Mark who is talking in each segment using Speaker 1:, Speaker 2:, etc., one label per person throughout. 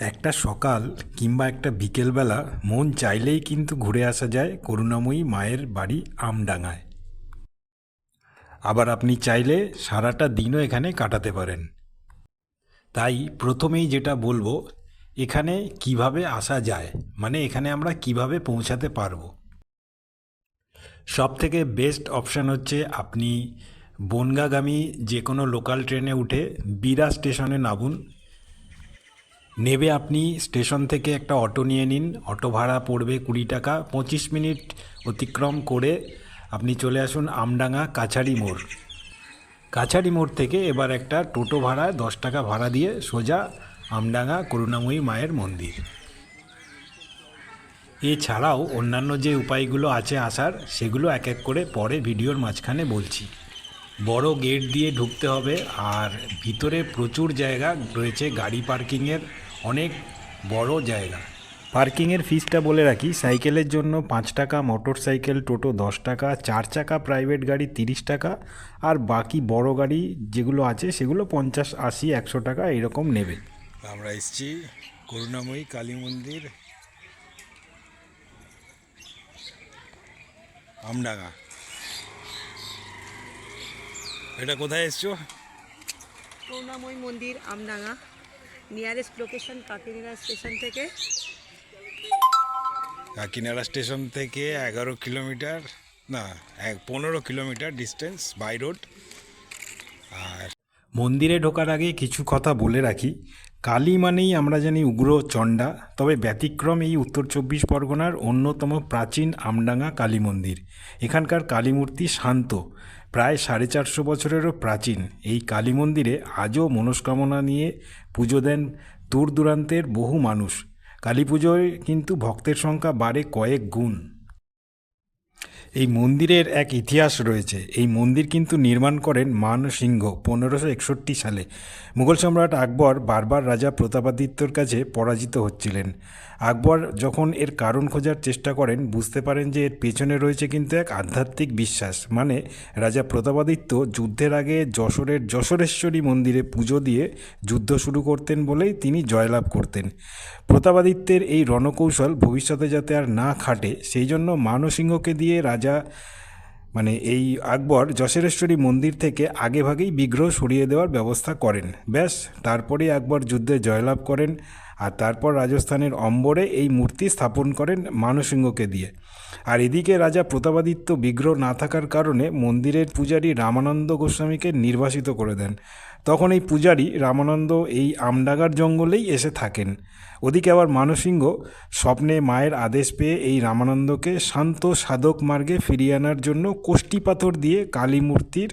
Speaker 1: একটা সকাল কিংবা একটা বিকেলবেলা মন চাইলেই কিন্তু ঘুরে আসা যায় করুণাময়ী মায়ের বাড়ি আমডাঙায় আবার আপনি চাইলে সারাটা দিনও এখানে কাটাতে পারেন। তাই প্রথমেই যেটা বলব, এখানে কীভাবে আসা যায় মানে এখানে আমরা কীভাবে পৌঁছাতে পারব। সব থেকে বেস্ট অপশান হচ্ছে আপনি বনগাগামী যে কোনো লোকাল ট্রেনে উঠে বিরা স্টেশনে নামুন নেবে আপনি, স্টেশন থেকে একটা অটো নিয়ে নিন, অটো ভাড়া পড়বে কুড়ি টাকা, পঁচিশ মিনিট অতিক্রম করে আপনি চলে আসুন আমডাঙ্গা কাছারি মোড়। কাছারি মোড় থেকে এবার একটা টোটো ভাড়া, দশ টাকা ভাড়া দিয়ে সোজা আমডাঙ্গা করুণাময়ী মায়ের মন্দির। এছাড়াও অন্যান্য যে উপায়গুলো আছে আসার, সেগুলো এক এক করে পরে ভিডিওর মাঝখানে বলছি। বড় গেট দিয়ে ঢুকতে হবে, আর ভিতরে প্রচুর জায়গা রয়েছে গাড়ি পার্কিংয়ের। অনেক বড় জায়গা। পার্কিংয়ের ফিসটা বলে রাখি সাইকেলের জন্য পাঁচ টাকা মোটর সাইকেল টোটো দশ টাকা চার চাকা প্রাইভেট গাড়ি তিরিশ টাকা আর বাকি বড় গাড়ি যেগুলো আছে সেগুলো পঞ্চাশ আশি একশো টাকা এরকম নেবে। আমরা এসছি করুণাময়ী কালী মন্দির আমডাঙ্গা। এটা কোথায় এসছো?
Speaker 2: করুণাময় মন্দির আমডাঙ্গা। নিয়ারেস্ট লোকেশন কাকিনাড়া স্টেশন থেকে।
Speaker 1: কাকিনাড়া স্টেশন থেকে এগারো কিলোমিটার না এক পনেরো কিলোমিটার ডিস্টেন্স বাই রোড আর মন্দিরে ঢোকার আগে কিছু কথা বলে রাখি। কালী মানেই আমরা জানি উগ্র চণ্ডা তবে ব্যতিক্রম এই উত্তর চব্বিশ পরগনার অন্যতম প্রাচীন আমডাঙ্গা কালী মন্দির। এখানকার কালী মূর্তি শান্ত। প্রায় সাড়ে চারশো বছরেরও প্রাচীন। এই কালী মন্দিরে আজও মনস্কামনা নিয়ে পুজো দেন দূর দূরান্তের বহু মানুষ। কালী পুজোয় কিন্তু ভক্তের সংখ্যা বাড়ে কয়েক গুণ। এই মন্দিরের এক ইতিহাস রয়েছে। এই মন্দির কিন্তু নির্মাণ করেন মান সিংহ পনেরোশো একষট্টি সালে। মুঘল সম্রাট আকবর বারবার রাজা প্রতাপাদিত্যর কাছে পরাজিত হচ্ছিলেন। আকবর যখন এর কারণ খোঁজার চেষ্টা করেন, বুঝতে পারেন যে এর পেছনে রয়েছে কিন্তু এক আধ্যাত্মিক বিশ্বাস। মানে রাজা প্রতাপাদিত্য যুদ্ধের আগে যশোরের যশোরেশ্বরী মন্দিরে পুজো দিয়ে যুদ্ধ শুরু করতেন বলেই তিনি জয়লাভ করতেন। প্রতাপাদিত্যের এই রণকৌশল ভবিষ্যতে যাতে আর না খাটে, সেই জন্য মানসিংহকে দিয়ে রাজা মানে এই আকবর যশোরেশ্বরী মন্দির থেকে আগেভাগেই বিগ্রহ সরিয়ে দেওয়ার ব্যবস্থা করেন। ব্যাস, তারপরেই আকবর যুদ্ধে জয়লাভ করেন। আর তারপর রাজস্থানের অম্বরে এই মূর্তি স্থাপন করেন মানসিংহকে দিয়ে। আর এদিকে রাজা প্রতাপাদিত্য বিগ্রহ না থাকার কারণে মন্দিরের পূজারী রামানন্দ গোস্বামীকে নির্বাসিত করে দেন। তখন এই পূজারী রামানন্দ এই আমডাগার জঙ্গলেই এসে থাকেন। ওদিকে আবার মানসিংহ স্বপ্নে মায়ের আদেশ পেয়ে এই রামানন্দকে শান্ত সাধক মার্গে ফিরিয়ে আনার জন্য কোষ্টি পাথর দিয়ে কালী মূর্তির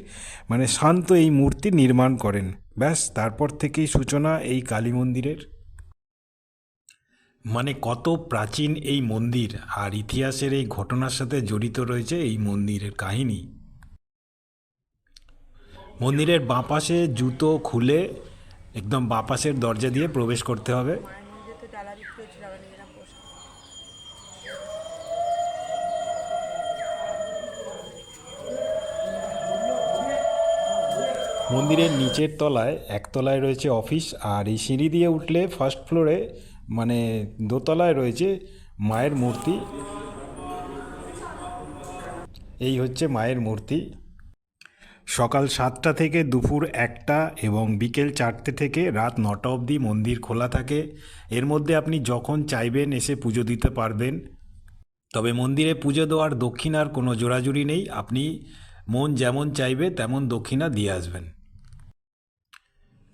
Speaker 1: মানে শান্ত এই মূর্তি নির্মাণ করেন। ব্যাস, তারপর থেকেই সূচনা এই কালী মন্দিরের। মানে কত প্রাচীন এই মন্দির আর ইতিহাসের এই ঘটনার সাথে জড়িত রয়েছে এই মন্দিরের কাহিনী মন্দিরের বাঁ পাশে জুতো খুলে একদম বাঁ পাশের দরজা দিয়ে প্রবেশ করতে হবে। মন্দিরের নিচের তলায় একতলায় রয়েছে অফিস আর এই সিঁড়ি দিয়ে উঠলে ফার্স্ট ফ্লোরে মানে দোতলায় রয়েছে মায়ের মূর্তি। এই হচ্ছে মায়ের মূর্তি। সকাল সাতটা থেকে দুপুর একটা এবং বিকেল চারটে থেকে রাত নটা অবধি মন্দির খোলা থাকে। এর মধ্যে আপনি যখন চাইবেন এসে পুজো দিতে পারবেন। তবে মন্দিরে পুজো দেওয়ার দক্ষিণার কোনো জোড়াজুড়ি নেই। আপনি মন যেমন চাইবে তেমন দক্ষিণা দিয়ে আসবেন।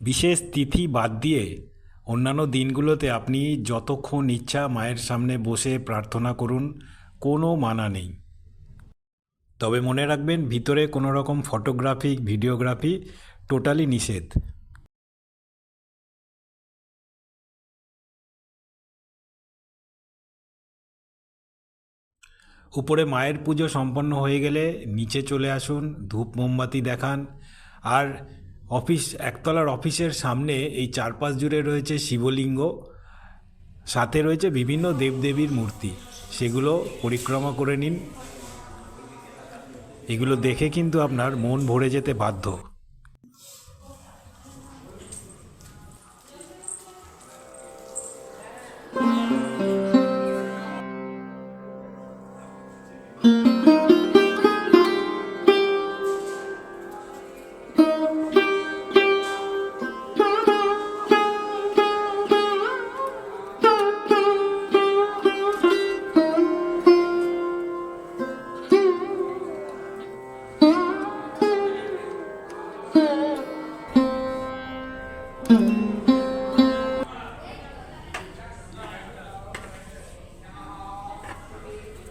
Speaker 1: বিশেষ তিথি বাদ দিয়ে অন্যান্য দিনগুলোতে আপনি যতক্ষণ ইচ্ছা মায়ের সামনে বসে প্রার্থনা করুন, কোনো মানা নেই। তবে মনে রাখবেন, ভিতরে কোনো রকম ফটোগ্রাফি, ভিডিওগ্রাফি টোটালি নিষেধ। উপরে মায়ের পুজো সম্পন্ন হয়ে গেলে নিচে চলে আসুন, ধূপ মোমবাতি দেখান, আর অফিস, একতলার অফিসের সামনে এই চারপাশ জুড়ে রয়েছে শিবলিঙ্গ, সাথে রয়েছে বিভিন্ন দেবদেবীর মূর্তি। সেগুলো পরিক্রমা করে নিন। এগুলো দেখে কিন্তু আপনার মন ভরে যেতে বাধ্য।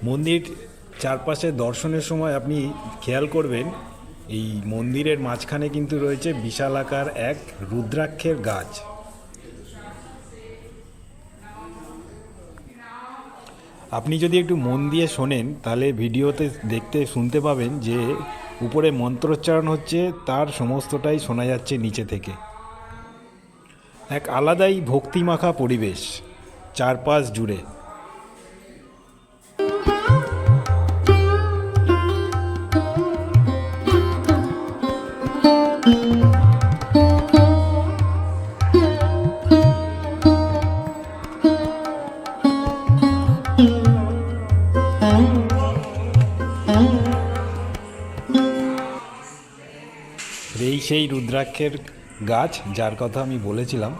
Speaker 1: মন্দির চারপাশে দর্শনের সময় আপনি খেয়াল করবেন, এই মন্দিরের মাঝখানে কিন্তু রয়েছে বিশালাকার এক রুদ্রাক্ষের গাছ। আপনি যদি একটু মন দিয়ে শোনেন, তাহলে ভিডিওতে দেখতে শুনতে পাবেন যে উপরে মন্ত্রোচ্চারণ হচ্ছে, তার সমস্তটাই শোনা যাচ্ছে নিচে থেকে। এক আলাদাই ভক্তিমাখা পরিবেশ, চারপাশ জুড়ে। সেই রুদ্রাক্ষের গাছ যার কথা আমি বলেছিলাম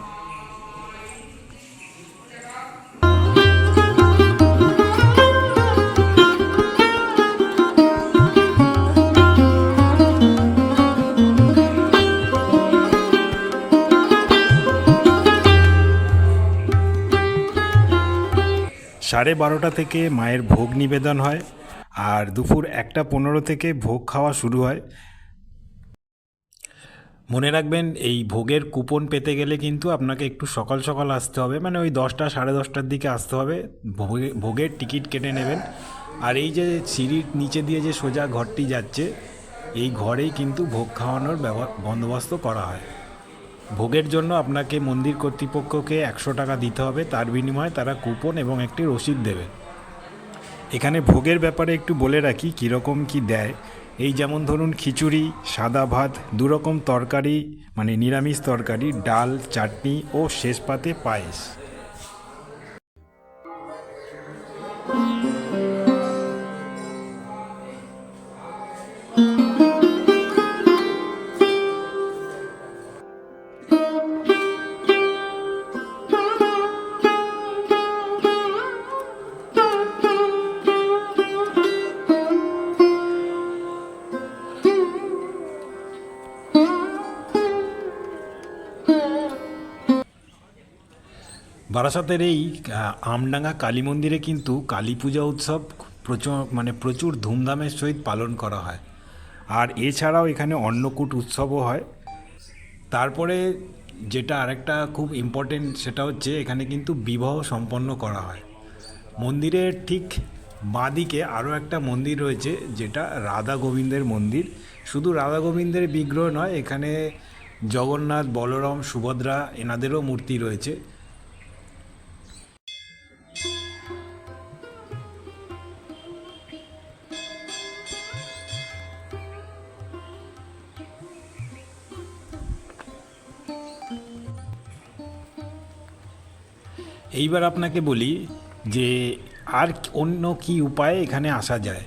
Speaker 1: সাড়ে বারোটা থেকে মায়ের ভোগ নিবেদন হয় আর দুপুর একটা পনেরো থেকে ভোগ খাওয়া শুরু হয়। মনে রাখবেন, এই ভোগের কুপন পেতে গেলে কিন্তু আপনাকে একটু সকাল সকাল আসতে হবে। মানে ওই দশটা, সাড়ে দশটার দিকে আসতে হবে। ভোগে, ভোগের টিকিট কেটে নেবেন। আর এই যে সিঁড়ির নিচে দিয়ে যে সোজা ঘরটি যাচ্ছে, এই ঘরেই কিন্তু ভোগ খাওয়ানোর ব্যব- বন্দোবস্ত করা হয়। ভোগের জন্য আপনাকে মন্দির কর্তৃপক্ষকে একশো টাকা দিতে হবে। তার বিনিময়ে তারা কুপন এবং একটি রসিদ দেবে। এখানে ভোগের ব্যাপারে একটু বলে রাখি, কীরকম কি দেয়। এই যেমন ধরুন, খিচুড়ি, সাদা ভাত, দুরকম তরকারি মানে নিরামিষ তরকারি, ডাল, চাটনি ও শেষ পাতে পায়েস। বারাসাতের এই আমডাঙ্গা কালী মন্দিরে কিন্তু কালী পূজা উৎসব প্রচুর মানে প্রচুর ধুমধামের সহিত পালন করা হয়। আর এছাড়াও এখানে অন্নকূট উৎসবও হয়। তারপরে যেটা আরেকটা খুব ইম্পর্টেন্ট সেটা হচ্ছে এখানে কিন্তু বিবাহ সম্পন্ন করা হয়। মন্দিরের ঠিক বাঁদিকে আরও একটা মন্দির রয়েছে, যেটা রাধা গোবিন্দের মন্দির। শুধু রাধা গোবিন্দের বিগ্রহ নয়, এখানে জগন্নাথ, বলরাম, সুভদ্রা এনাদেরও মূর্তি রয়েছে। এইবার আপনাকে বলি যে আর অন্য কি উপায়ে এখানে আসা যায়?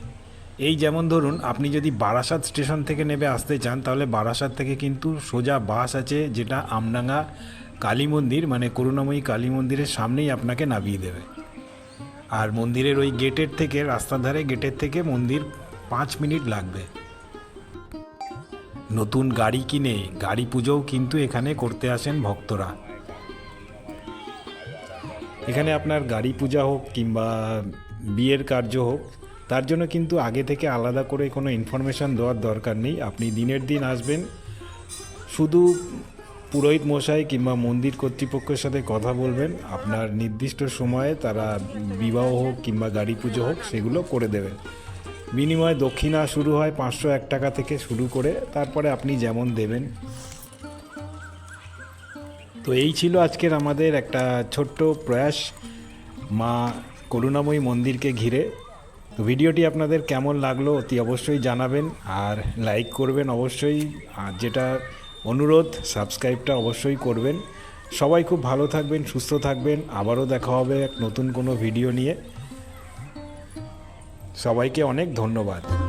Speaker 1: এই যেমন ধরুন, আপনি যদি বারাসাত স্টেশন থেকে নেবে আসতে চান, তাহলে বারাসাত থেকে কিন্তু সোজা বাস আছে যেটা আমডাঙ্গা কালী মন্দির মানে করুণাময়ী কালী মন্দিরের সামনেই আপনাকে নামিয়ে দেবে। আর মন্দিরের ওই গেটের থেকে, রাস্তার ধারে গেটের থেকে মন্দির পাঁচ মিনিট লাগবে। নতুন গাড়ি কিনে, গাড়ি পুজোও কিন্তু এখানে করতে আসেন ভক্তরা। এখানে আপনার গাড়ি পূজা হোক কিংবা বিয়ের কার্য হোক, তার জন্য কিন্তু আগে থেকে আলাদা করে কোনো ইনফরমেশান দেওয়ার দরকার নেই। আপনি দিনের দিন আসবেন, শুধু পুরোহিত মশাই কিংবা মন্দির কর্তৃপক্ষের সাথে কথা বলবেন, আপনার নির্দিষ্ট সময়ে তারা বিবাহ হোক কিংবা গাড়ি পুজো হোক, সেগুলো করে দেবেন। বিনিময়ে দক্ষিণা শুরু হয় পাঁচশো এক টাকা থেকে শুরু করে, তারপরে আপনি যেমন দেবেন। তো এই ছিল আজকের আমাদের একটা ছোট্ট প্রয়াস মা করুণাময়ী মন্দিরকে ঘিরে। তো ভিডিওটি আপনাদের কেমন লাগল অতি অবশ্যই জানাবেন আর লাইক করবেন অবশ্যই। আর যেটা অনুরোধ, সাবস্ক্রাইবটা অবশ্যই করবেন। সবাই খুব ভালো থাকবেন, সুস্থ থাকবেন। আবারও দেখা হবে এক নতুন কোনো ভিডিও নিয়ে। সবাইকে অনেক ধন্যবাদ।